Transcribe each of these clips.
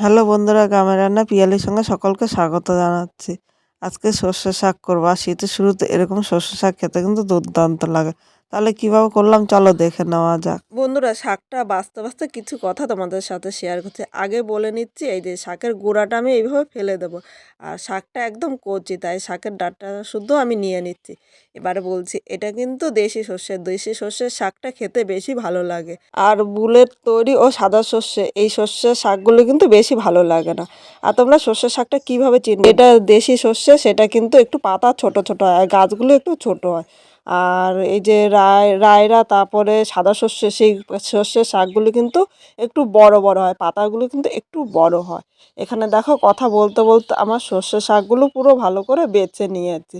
Hello বন্ধুরা, গ্রামের রান্না পিয়ালির সঙ্গে সকলকে স্বাগত জানাচ্ছি। আজকে সর্ষে শাক করব। আর শীতের শুরুতে এরকম সর্ষে শাক খেতে কিন্তু দুর্দান্ত লাগে। তাহলে কীভাবে করলাম? চলো দেখে নেওয়া যাক। বন্ধুরা, শাকটা বাঁচতে বাঁচতে কিছু কথা তোমাদের সাথে শেয়ার করছি। আগে বলে নিচ্ছি, এই যে শাকের গোড়াটা আমি এইভাবে ফেলে দেবো। আর শাকটা একদম কচি, তাই শাকের ডাঁটটা শুদ্ধ আমি নিয়ে নিচ্ছি। এবারে বলছি, এটা কিন্তু দেশি শস্যের দেশি শস্যের শাকটা খেতে বেশি ভালো লাগে। আর বুলের তৈরি ও সাদা শস্যে এই শস্যের শাকগুলো কিন্তু বেশি ভালো লাগে না। আর তোমরা শস্যের শাকটা কীভাবে চিনবে? এটা দেশি শস্যে সেটা কিন্তু একটু পাতা ছোট ছোট হয়, আর গাছগুলো একটু ছোট হয়। আর এই যে রায়, রায়রা তারপরে সাদা শস্য সেই শস্যের শাকগুলো কিন্তু একটু বড় বড় হয়, পাতাগুলো কিন্তু একটু বড় হয়। এখানে দেখো কথা বলতে বলতে আমার শস্যের শাকগুলো পুরো ভালো করে বেছে নিয়েছি।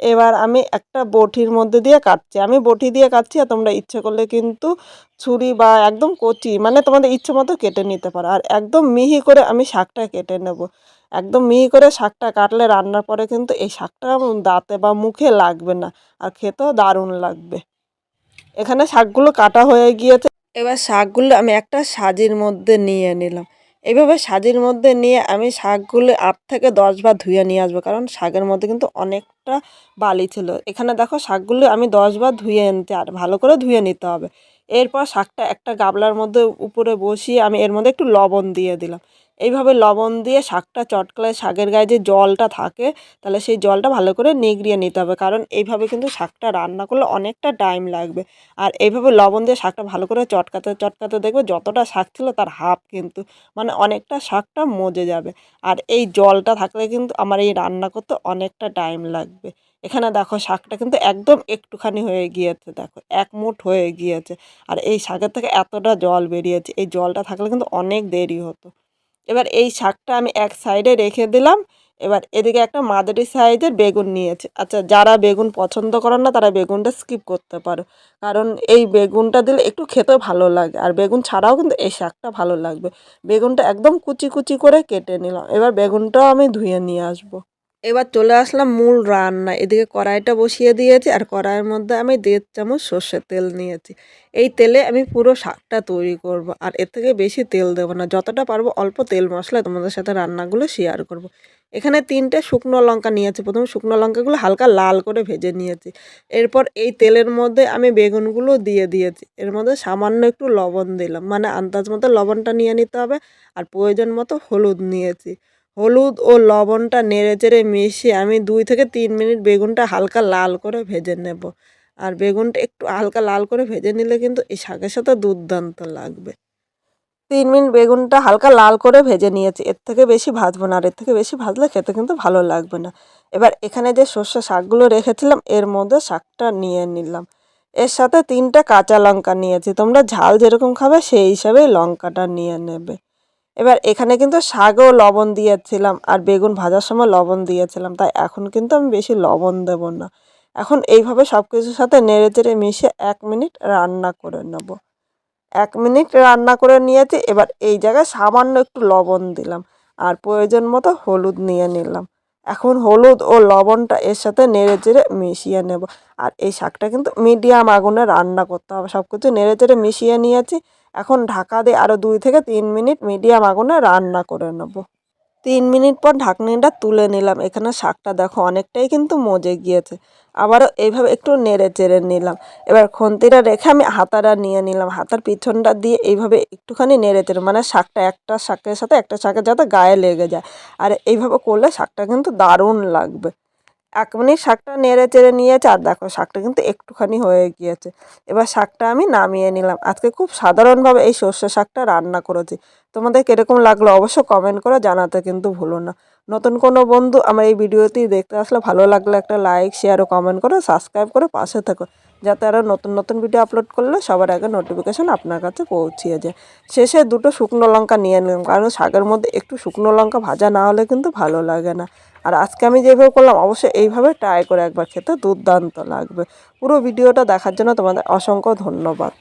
এবার আমি একটা বটির মধ্যে দিয়ে কাটছি। আমি বটি দিয়ে কাটছি আর তোমরা ইচ্ছে করলে কিন্তু ছুরি বা একদম কচি মানে তোমাদের ইচ্ছে মতো কেটে নিতে পারো। আর একদম মিহি করে আমি শাকটা কেটে নেব। একদম মিহি করে শাকটা কাটলে রান্নার পরে কিন্তু এই শাকটা দাঁতে বা মুখে লাগবে না আর খেতেও দারুণ লাগবে। এখানে শাকগুলো কাটা হয়ে গিয়েছে। এবার শাকগুলো আমি একটা সাজির মধ্যে নিয়ে নিলাম। এইভাবে সাজির মধ্যে নিয়ে আমি শাকগুলো আট থেকে দশ বার ধুয়ে নিয়ে আসব, কারণ শাকের মধ্যে কিন্তু অনেকটা বালি ছিল। এখানে দেখো শাকগুলো আমি দশ বার ধুয়ে নিতে, আর ভালো করে ধুয়ে নিতে হবে। এরপর শাকটা একটা গাবলার মধ্যে উপরে বসিয়ে আমি এর মধ্যে একটু লবণ দিয়ে দিলাম। এইভাবে লবণ দিয়ে শাকটা চটকলে শাকের গায়ে যে জলটা থাকে, তাহলে সেই জলটা ভালো করে নিগড়িয়ে নিতে হবে। কারণ এইভাবে কিন্তু শাকটা রান্না করলে অনেকটা টাইম লাগবে। আর এইভাবে লবণ দিয়ে শাকটা ভালো করে চটকাতে চটকাতে দেখবে যতটা শাক ছিল তার হাফ কিন্তু মানে অনেকটা শাকটা মজে যাবে। আর এই জলটা থাকলে কিন্তু আমার এই রান্না করতে অনেকটা টাইম লাগবে। এখানে দেখো শাকটা কিন্তু একদম একটুখানি হয়ে গিয়েছে, দেখো এক মুঠ হয়ে গিয়েছে। আর এই শাকের থেকে এতটা জল বেরিয়েছে, এই জলটা থাকলে কিন্তু অনেক দেরি হতো। এবার এই শাকটা আমি এক সাইডে রেখে দিলাম। এবার এদিকে একটা মাদারি সাইজের বেগুন নিয়েছে। আচ্ছা যারা বেগুন পছন্দ করেন না, তারা বেগুনটা স্কিপ করতে পারো। কারণ এই বেগুনটা দিলে একটু খেতে ভালো লাগে। আর বেগুন ছাড়াও কিন্তু এই শাকটা ভালো লাগবে। বেগুনটা একদম কুচি কুচি করে কেটে নিলাম। এবার বেগুনটাও আমি ধুয়ে নিয়ে আসব। এবার চলে আসলাম মূল রান্না এদিকে কড়াইটা বসিয়ে দিয়েছি আর কড়াইয়ের মধ্যে আমি দেড় চামচ সর্ষের তেল নিয়েছি। এই তেলে আমি পুরো শাকটা তৈরি করব আর এর থেকে বেশি তেল দেবো না। যতটা পারব অল্প তেল মশলা তোমাদের সাথে রান্নাগুলো শেয়ার করব। এখানে তিনটে শুকনো লঙ্কা নিয়েছি। প্রথমে শুকনো লঙ্কাগুলো হালকা লাল করে ভেজে নিয়েছি। এরপর এই তেলের মধ্যে আমি বেগুনগুলো দিয়ে দিয়েছি। এর মধ্যে সামান্য একটু লবণ দিলাম। মানে আন্দাজ মতো লবণটা নিয়ে নিতে হবে আর প্রয়োজন মতো হলুদ নিয়েছি। হলুদ ও লবণটা নেড়ে চেড়ে মিশিয়ে আমি দুই থেকে তিন মিনিট বেগুনটা হালকা লাল করে ভেজে নেব। আর বেগুনটা একটু হালকা লাল করে ভেজে নিলে কিন্তু এই শাকের সাথে দুর্দান্ত লাগবে। তিন মিনিট বেগুনটা হালকা লাল করে ভেজে নিয়েছি। এর থেকে বেশি ভাজবো না আর এর থেকে বেশি ভাজলে খেতে কিন্তু ভালো লাগবে না। এবার এখানে যে সর্ষে শাকগুলো রেখেছিলাম, এর মধ্যে শাকটা নিয়ে নিলাম। এর সাথে তিনটা কাঁচা লঙ্কা নিয়েছি। তোমরা ঝাল যেরকম খাবে সেই হিসাবেই লঙ্কাটা নিয়ে নেবে। এবার এখানে কিন্তু শাকেও লবণ দিয়েছিলাম আর বেগুন ভাজার সময় লবণ দিয়েছিলাম, তাই এখন কিন্তু আমি বেশি লবণ দেব না। এখন এইভাবে সব কিছুর সাথে নেড়ে চেড়ে মিশিয়ে এক মিনিট রান্না করে নেব। এক মিনিট রান্না করে নিয়েছি, এবার এই জায়গায় সামান্য একটু লবণ দিলাম আর প্রয়োজন মতো হলুদ নিয়ে নিলাম। এখন হলুদ ও লবণটা এর সাথে নেড়ে চেড়ে মিশিয়ে নেব। আর এই শাকটা কিন্তু মিডিয়াম আগুনে রান্না করতে হবে। সব কিছু নেড়ে চেড়ে মিশিয়ে নিয়েছি এখন ঢাকা দিয়ে আরও দুই থেকে তিন মিনিট মিডিয়াম আগুনে রান্না করে নেব। তিন মিনিট পর ঢাকনিটা তুলে নিলাম। এখানে শাকটা দেখো অনেকটাই কিন্তু মজে গিয়েছে। আবারও এইভাবে একটু নেড়ে চেড়ে নিলাম। এবার খন্তিটা রেখে আমি হাতাটা নিয়ে নিলাম। হাতার পিছনটা দিয়ে এইভাবে একটুখানি নেড়ে চেড়ে মানে শাকটা একটা শাকের সাথে একটা শাকের যাতে গায়ে লেগে যায়। আর এইভাবে করলে শাকটা কিন্তু দারুণ লাগবে। এক মিনিট শাকটা নেড়ে চেড়ে নিয়েছে আর দেখো শাকটা কিন্তু একটুখানি হয়ে গিয়েছে। এবার শাকটা আমি নামিয়ে নিলাম। আজকে খুব সাধারণভাবে এই সর্ষে শাকটা রান্না করেছি। তোমাদের কীরকম লাগল অবশ্য কমেন্ট করে জানাতে কিন্তু ভুলো না। নতুন কোনো বন্ধু আমার এই ভিডিওটি দেখতে আসলে ভালো লাগলে একটা লাইক শেয়ার ও কমেন্ট করে সাবস্ক্রাইব করে পাশে থাকো। যাতে আরও নতুন নতুন ভিডিও আপলোড করলে সবার আগে নোটিফিকেশান আপনার কাছে পৌঁছিয়ে যায়। শেষে দুটো শুকনো লঙ্কা নিয়ে নিলাম, কারণ শাকের মধ্যে একটু শুকনো লঙ্কা ভাজা না হলে কিন্তু ভালো লাগে না। আর আজকে আমি যেভাবে করলাম, অবশ্যই এইভাবে ট্রাই করে একবার খেতে দুর্দান্ত লাগবে। পুরো ভিডিওটা দেখার জন্য তোমাদের অসংখ্য ধন্যবাদ।